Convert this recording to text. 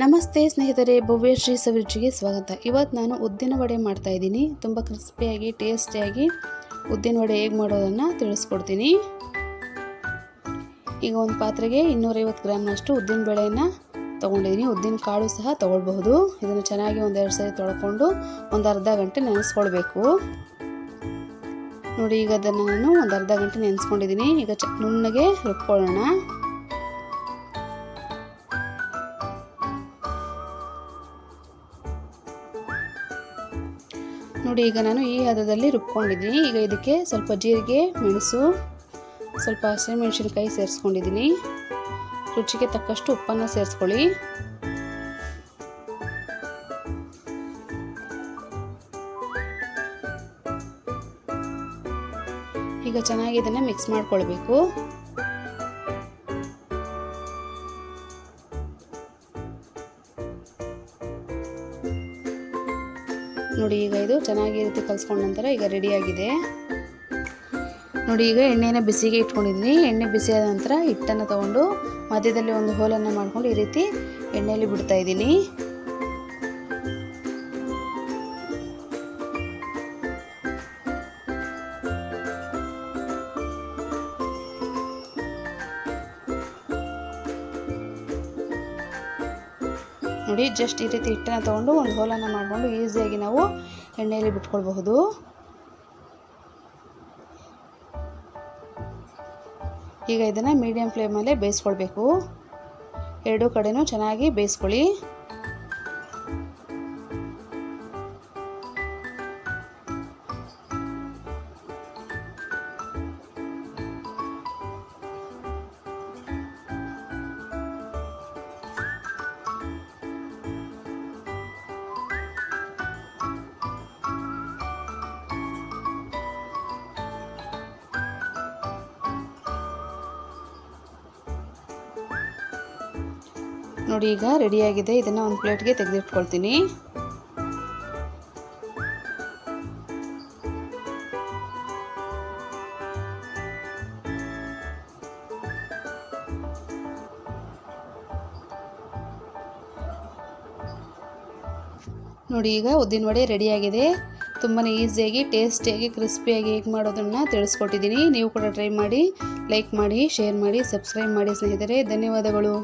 ನಮಸ್ತೆ ಸ್ನೇಹಿತರೆ ಭವ್ಯಶ್ರೀ ಸವಿರುಚಿಗೆ ಸ್ವಾಗತ. ಇವತ್ತು ನಾನು ಉದ್ದಿನ ವಡೆ ಮಾಡ್ತಾ ಇದ್ದೀನಿ. ತುಂಬ ಕ್ರಿಸ್ಪಿಯಾಗಿ, ಟೇಸ್ಟಿಯಾಗಿ ಉದ್ದಿನ ವಡೆ ಹೇಗೆ ಮಾಡೋದನ್ನು ತಿಳಿಸ್ಕೊಡ್ತೀನಿ. ಈಗ ಒಂದು ಪಾತ್ರೆಗೆ ಇನ್ನೂರೈವತ್ತು ಗ್ರಾಮ್ನಷ್ಟು ಉದ್ದಿನ ಬೇಳೆಯನ್ನು ತೊಗೊಂಡಿದ್ದೀನಿ. ಉದ್ದಿನ ಕಾಳು ಸಹ ತೊಗೊಳ್ಬಹುದು. ಇದನ್ನು ಚೆನ್ನಾಗಿ ಒಂದೆರಡು ಸರಿ ತೊಳ್ಕೊಂಡು ಒಂದು ಅರ್ಧ ಗಂಟೆ ನೆನೆಸ್ಕೊಳ್ಬೇಕು. ನೋಡಿ, ಈಗ ಅದನ್ನು ನಾನು ಒಂದು ಅರ್ಧ ಗಂಟೆ ನೆನೆಸ್ಕೊಂಡಿದ್ದೀನಿ. ಈಗ ಚ ನುಣ್ಣಗೆ ರುಬ್ಕೊಳ್ಳೋಣ. ನೋಡಿ, ಈಗ ನಾನು ಈ ಹದದಲ್ಲಿ ರುಬ್ಕೊಂಡಿದ್ದೀನಿ. ಈಗ ಇದಕ್ಕೆ ಸ್ವಲ್ಪ ಜೀರಿಗೆ, ಮೆಣಸು, ಸ್ವಲ್ಪ ಹಸಿಮೆಣಸಿನಕಾಯಿ ಸೇರಿಸ್ಕೊಂಡಿದ್ದೀನಿ. ರುಚಿಗೆ ತಕ್ಕಷ್ಟು ಉಪ್ಪನ್ನು ಸೇರಿಸ್ಕೊಳ್ಳಿ. ಈಗ ಚೆನ್ನಾಗಿ ಇದನ್ನು ಮಿಕ್ಸ್ ಮಾಡ್ಕೊಳ್ಬೇಕು. ನೋಡಿ ಈಗ ಇದು ಚೆನ್ನಾಗಿ ರೀತಿ ಕಲಿಸ್ಕೊಂಡ ನಂತರ ಈಗ ರೆಡಿಯಾಗಿದೆ ನೋಡಿ ಈಗ ಎಣ್ಣೆನ ಬಿಸಿಗೆ ಇಟ್ಕೊಂಡಿದ್ದೀನಿ. ಎಣ್ಣೆ ಬಿಸಿಯಾದ ನಂತರ ಹಿಟ್ಟನ್ನು ತಗೊಂಡು ಮಧ್ಯದಲ್ಲಿ ಒಂದು ಹೋಲನ್ನು ಮಾಡ್ಕೊಂಡು ಈ ರೀತಿ ಎಣ್ಣೆಯಲ್ಲಿ ಬಿಡ್ತಾ ನೋಡಿ ಜಸ್ಟ್ ಈ ರೀತಿ ಹಿಟ್ಟನ್ನು ತೊಗೊಂಡು ಒಂದು ಹೋಲನ್ನು ಮಾಡಿಕೊಂಡು ಈಸಿಯಾಗಿ ನಾವು ಎಣ್ಣೆಯಲ್ಲಿ ಬಿಟ್ಕೊಳ್ಬಹುದು. ಈಗ ಇದನ್ನು ಮೀಡಿಯಮ್ ಫ್ಲೇಮಲ್ಲೇ ಬೇಯಿಸ್ಕೊಳ್ಬೇಕು. ಎರಡೂ ಕಡೆನೂ ಚೆನ್ನಾಗಿ ಬೇಯಿಸ್ಕೊಳ್ಳಿ. ನೋಡಿ ಈಗ ರೆಡಿಯಾಗಿದೆ. ಇದನ್ನು ಒಂದು ಪ್ಲೇಟ್ಗೆ ತೆಗೆದಿಟ್ಕೊಳ್ತೀನಿ. ನೋಡಿ ಈಗ ಉದ್ದಿನ ವಡೆ ರೆಡಿಯಾಗಿದೆ. ತುಂಬಾ ಈಸಿಯಾಗಿ ಟೇಸ್ಟಿಯಾಗಿ ಕ್ರಿಸ್ಪಿಯಾಗಿ ಹೇಗೆ ಮಾಡೋದನ್ನು ತಿಳಿಸ್ಕೊಟ್ಟಿದ್ದೀನಿ. ನೀವು ಕೂಡ ಟ್ರೈ ಮಾಡಿ ಲೈಕ್ ಮಾಡಿ ಶೇರ್ ಮಾಡಿ ಸಬ್ಸ್ಕ್ರೈಬ್ ಮಾಡಿ ಸ್ನೇಹಿತರೆ. ಧನ್ಯವಾದಗಳು.